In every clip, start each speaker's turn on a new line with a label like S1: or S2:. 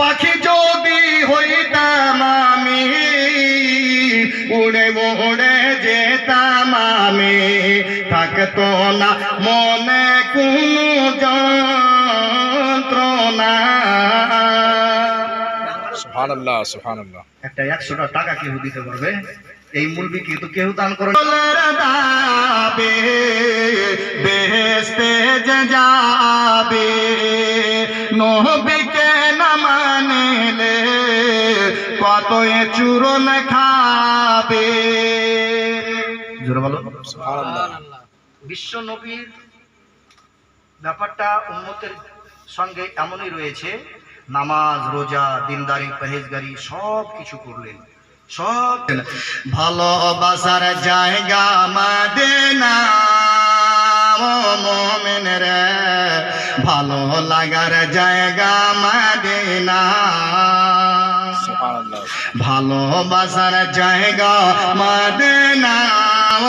S1: পাখি যদি হইতাম আমি উড়ে উড়ে যেতাম আমি। থাকতো না মনে কোনো যন্ত্রণা।
S2: সুবহানাল্লাহ সুবহানাল্লাহ।
S1: একটা একশোটা টাকা কেউ দিতে পারবে? এই মুরগি কিন্তু কেউ দান করে বেহেস্তে যাবে নহবিকে না মানিলে কত এ চূরণ খাবে বিশ্ব নবীর ব্যাপারটা উন্মতের সঙ্গে এমনই রয়েছে। নামাজ রোজা দিনদারি পরেজগারি সব কিছু করলেন। সব ভালোবাসার জায়গা মাদেনা। মোমেন রে ভালো লাগার জায়গা মাদেনা। ভালোবাসার জায়গা মাদেনা।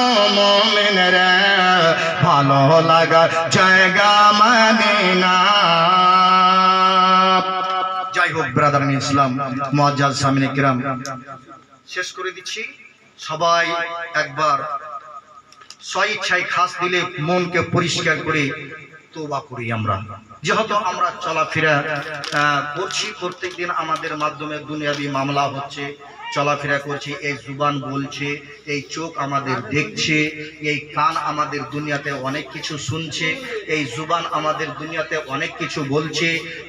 S1: ও মোমেন রে ভালো লাগার জায়গা মাদেনা। যাই হোক ব্রাদার ইসলাম সামিন কিরাম শেষ করে দিচ্ছি। সবাই একবার স্বইচ্ছায় খাস দিলে মনকে পরিষ্কার করে তোবা করি আমরা। যেহেতু আমরা চলাফেরা করছি, প্রত্যেকদিন আমাদের মাধ্যমে দুনিয়াবি মামলা হচ্ছে, চলাফেরা করছি, এই জুবান বলছে, এই চোখ আমাদের দেখছে, এই কান আমাদের দুনিয়াতে অনেক কিছু শুনছে, এই জুবান আমাদের দুনিয়াতে অনেক কিছু বলছে,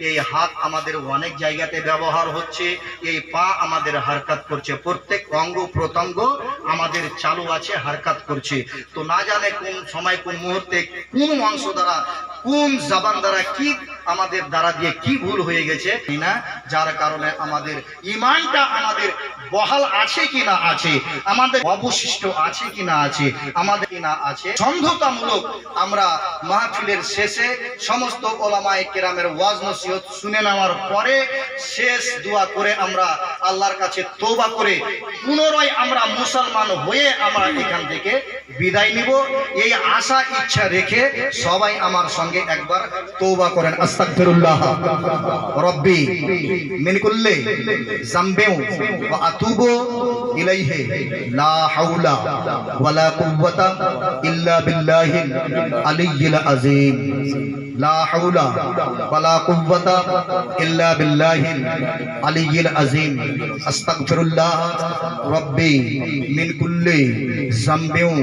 S1: এই হাত আমাদের অনেক জায়গাতে ব্যবহার হচ্ছে, এই পা আমাদের হারকাত করছে, প্রত্যেক অঙ্গ প্রত্যঙ্গ আমাদের চালু আছে, হারকাত করছে। তো না জানে কোন সময়, কোন মুহূর্তে কোন অংশ দ্বারা কোন জাবান দ্বারা কি আমাদের দ্বারা দিয়ে কি ভুল হয়ে গেছে? না, যার কারণে আমাদের ইমানটা আমাদের বহাল আছে কি না আছে? আমাদের অবশিষ্ট আছে কি না আছে? আমাদের কি না আছে? সন্ধতামূলক আমরা মাহফিলের শেষে সমস্ত ওলামায়ে কেরামের ওয়াজ নসিহত শুনে নেওয়ার পরে শেষ দোয়া করে আমরা আল্লাহর কাছে তোবা করে পুনরায় আমরা মুসলমান হয়ে আমরা এখান থেকে বিদায় নিব। এই আশা, ইচ্ছা রেখে সবাই আমার সঙ্গে একবার তৌবা করেন। আস্তাগফিরুল্লাহ। রব্বি মিন কুল্লি জামবিউ ওয়া فَأَتُوبُ إِلَيْهِ. لَا حَوْلَ وَلَا قُوَّةَ إِلَّا بِاللَّهِ الْعَلِيِّ الْعَظِيمِ. لا حول ولا قوة الا باللہ علی العظیم استغفراللہ ربی من کل زمبیوں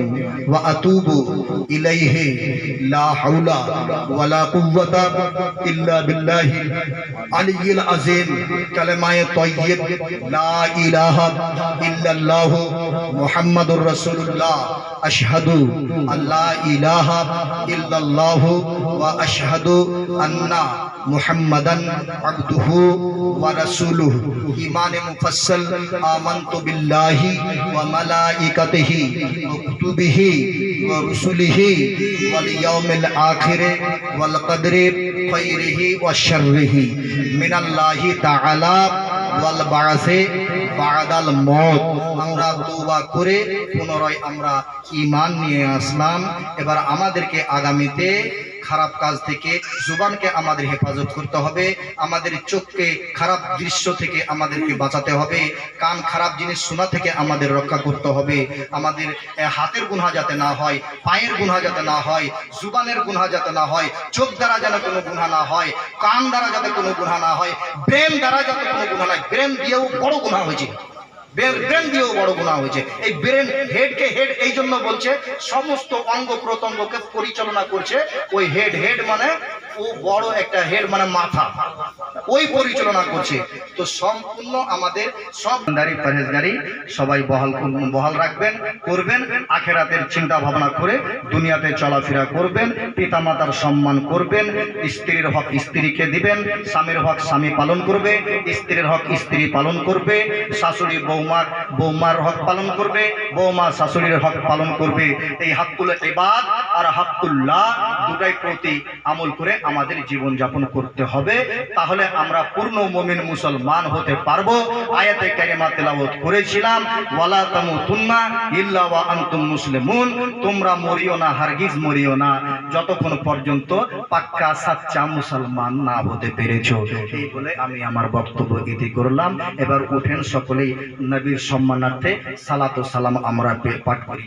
S1: و اتوب الیہ لا حول ولا قوة الا باللہ علی العظیم کلمہ طیب لا الہ الا اللہ محمد الرسول اللہ اشہدو اللہ الہ الا اللہ و اشہدو রাসূলুহু ঈমানে মুফাসসাল আমানতু বিল্লাহি ওয়া মালাইকাতিহি ওয়া কুতুবিহি ওয়া রুসুলিহি ওয়াল ইয়াউমিল আখিরে ওয়াল কদরি খাইরিহি ওয়া শাররিহি মিনাল্লাহি তাআলা ওয়াল বাআসে বাদাল মত আমরা তওবা করে পুনরায় আমরা ঈমান নিয়ে আসলাম এবার আমাদেরকে আগামীতে খারাপ কাজ থেকে জুবানকে আমাদের হেফাজত করতে হবে। আমাদের চোখকে খারাপ দৃশ্য থেকে আমাদেরকে বাঁচাতে হবে। কান খারাপ জিনিস শোনা থেকে আমাদের রক্ষা করতে হবে। আমাদের হাতের গুনহা যাতে না হয়, পায়ের গুনহা যাতে না হয়, জুবানের গুনহা যাতে না হয়, চোখ দ্বারা যেন কোনো গুনহা না হয়, কান দ্বারা যাতে কোনো গুনহা না হয়, ব্রেন দ্বারা যাতে কোনো গুনহা না হয়, ব্রেন দিয়েও বড় গুনহা হয়েছে। ব্রেন দিয়েও বড় গুণা হয়েছে। এই ব্রেন হেডকে হেড এই জন্য বলছে, সমস্ত অঙ্গ প্রত্যঙ্গকে পরিচালনা করছে। ওই হেড হেড মানে ও বড় একটা হেড মানে মাথা। ওই পরিচালনা করছে। তো সম্পূর্ণ আমাদের সব দাঁড়ি পরহেজগারি সবাই বহাল বহাল রাখবেন, করবেন, আখেরাতের চিন্তা ভাবনা করে দুনিয়াতে চলাফেরা করবেন, পিতামাতার সম্মান করবেন, স্ত্রীর হক স্ত্রীকে দিবেন, স্বামীর হক স্বামী পালন করবে, স্ত্রীর হক স্ত্রী পালন করবে, শাশুড়ি বৌমার বৌমার হক পালন করবে, বৌমা শাশুড়ির হক পালন করবে। এই হাক্কুল ইবাদ আর হাক্কুল্লাহ দুটাই প্রতি আমল করে আমাদের জীবন যাপন করতে হবে। তাহলে আমরা পূর্ণ মুমিন মুসলমান হতে পারব। আয়াতে কারিমা তেলাওয়াত করেছিলাম, ওয়ালা তামু তুন্না ইল্লা ওয়া আনতুম মুসলিমুন তোমরা মরিও না, হারগিজ মরিও না, যতক্ষণ পর্যন্ত পাক্কা সাচ্চা মুসলমান না হতে পেরেছ। এই বলে আমি আমার বক্তব্য ইতি করলাম। এবার উঠেন সকলেই নবীর সম্মানার্থে সালাত সালাম আমরা পাঠ করি।